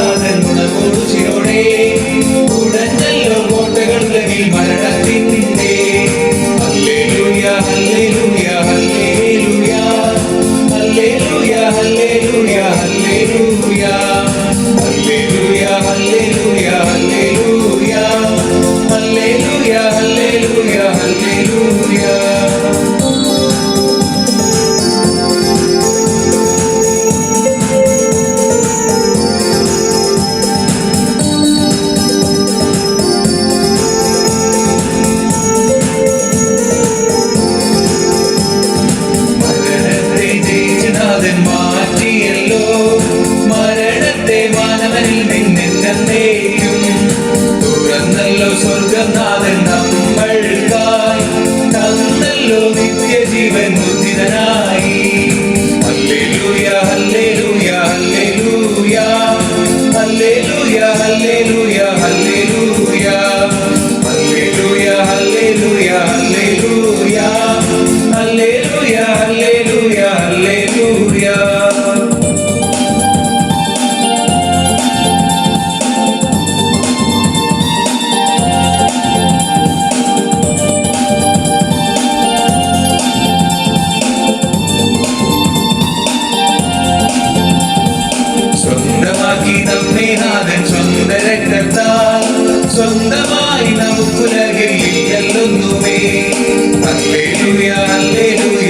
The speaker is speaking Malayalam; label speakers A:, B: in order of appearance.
A: നാഥൻ ഗുണമൂർച്ചയോടെ ഉടഞ്ഞല്ലോ കോട്ടകളിൽ മരണത്തിന്റെ. ഹല്ലേലൂയ ഹല്ലേലൂയ ഹല്ലേലൂയ. ഹല്ലേലൂയ ഹല്ലേലൂയ ഹല്ലേലൂയ. ഹല്ലേലൂയ ഹല്ലേലൂയ. നാഥൻ മാറ്റിയല്ലോ. മരണത്തെ മാനവനിൽ നിന്നെന്നേക്കും തുറന്നല്ലോ സ്വർഗനാഥൻ നമ്മൾക്കായി തന്നല്ലോ നിത്യജീവൻ മുദ്ധിതനായി ഹല്ലേലൂയ ഹല്ലേലൂയ ഹല്ലേലൂയ. ഹല്ലേലൂയ ഹല്ലേലൂയ. നാഥൻ സ്വന്ത രക്തത്താൽ സ്വന്തമായി നമുക്കുലകിൽ എല്ലൊന്നുമേ ഹല്ലേലൂയ ഹല്ലേലൂയ